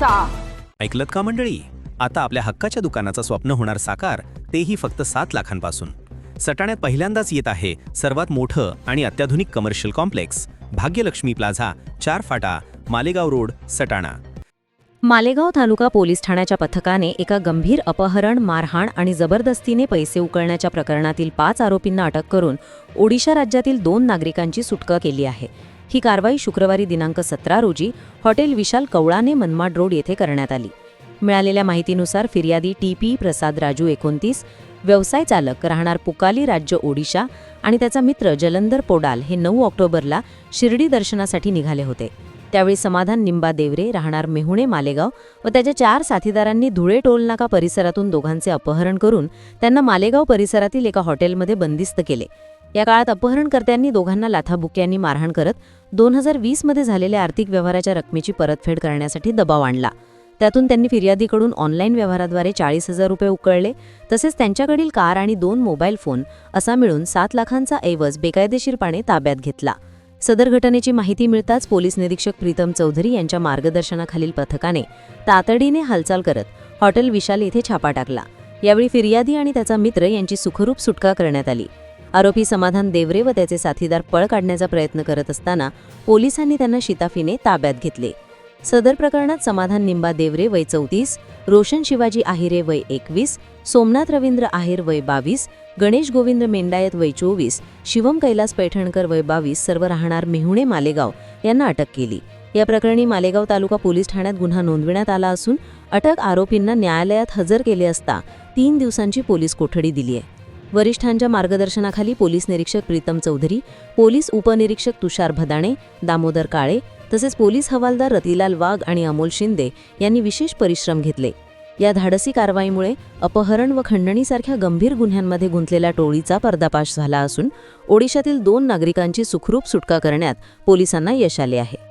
करायचा ऐकलत का मंडळी? आता आपल्या हक्काच्या दुकानाचं स्वप्न होणार साकार तेही फक्त सात लाखांपासून. सटाण्यात पहिल्यांदाच येत आहे सर्वात मोठं आणि अत्याधुनिक commercial complex Bhagyalakshmi plaza Char Phata Malegaon road Satana. Malegaon taluka police ठाण्याच्या पथकाने एका गंभीर अपहरण मारहाण आणि जबरदस्तीने पैसे उकळण्याच्या प्रकरणातील पाच आरोपींना अटक करून ओडिशा राज्यातील दोन नागरिकांची सुटका केली आहे. ही कारवाई शुक्रवारी दिनांक सतरा रोजी हॉटेल विशाल कवळाने मनमाड रोड येथे करण्यात आली. मिळालेल्या माहितीनुसार फिर्यादी टी पी प्रसाद राजू एकोणतीस व्यवसाय चालक राहणार पुकाली राज्य ओडिशा आणि त्याचा मित्र जलंधर पोडाल हे नऊ ऑक्टोबरला शिर्डी दर्शनासाठी निघाले होते. त्यावेळी समाधान निंबा देवरे राहणार मेहुणे मालेगाव व त्याच्या चार साथीदारांनी धुळे टोलनाका परिसरातून दोघांचे अपहरण करून त्यांना मालेगाव परिसरातील एका हॉटेलमध्ये बंदिस्त केले. या काळात अपहरणकर्त्यांनी दोघांना लाथाबुक्यांनी मारहाण करत दोन हजार वीसमध्ये झालेल्या आर्थिक व्यवहाराच्या रकमेची परतफेड करण्यासाठी दबाव आणला. त्यातून त्यांनी फिर्यादीकडून ऑनलाईन व्यवहाराद्वारे चाळीस हजार रुपये उकळले तसेच त्यांच्याकडील कार आणि दोन मोबाईल फोन असा मिळून सात लाखांचा ऐवज बेकायदेशीरपणे ताब्यात घेतला. सदर घटनेची माहिती मिळताच पोलीस निरीक्षक प्रीतम चौधरी यांच्या मार्गदर्शनाखालील पथकाने तातडीने हालचाल करत हॉटेल विशाल येथे छापा टाकला. यावेळी फिर्यादी आणि त्याचा मित्र यांची सुखरूप सुटका करण्यात आली. आरोपी समाधान देवरे व त्याचे साथीदार पळ काढण्याचा प्रयत्न करत असताना पोलिसांनी त्यांना शिताफीने ताब्यात घेतले. सदर प्रकरणात समाधान निंबा देवरे वय चौतीस रोशन शिवाजी आहिरे वय एकवीस सोमनाथ रवींद्र आहेर वय बावीस गणेश गोविंद मेंडायत वय चोवीस शिवम कैलास पैठणकर वय बावीस सर्व राहणार मेहुणे मालेगाव यांना अटक केली. या प्रकरणी मालेगाव तालुका पोलीस ठाण्यात गुन्हा नोंदविण्यात आला असून अटक आरोपींना न्यायालयात हजर केले असता तीन दिवसांची पोलीस कोठडी दिली आहे. वरिष्ठांच्या मार्गदर्शनाखाली पोलीस निरीक्षक प्रीतम चौधरी पोलीस उपनिरीक्षक तुषार भदाणे दामोदर काळे तसेच पोलीस हवालदार रतिलाल वाघ आणि अमोल शिंदे यांनी विशेष परिश्रम घेतले. या धाडसी कारवाईमुळे अपहरण व खंडणीसारख्या गंभीर गुन्ह्यांमध्ये गुंतलेल्या टोळीचा पर्दापाश झाला असून ओडिशातील दोन नागरिकांची सुखरूप सुटका करण्यात पोलिसांना यश आले आहे.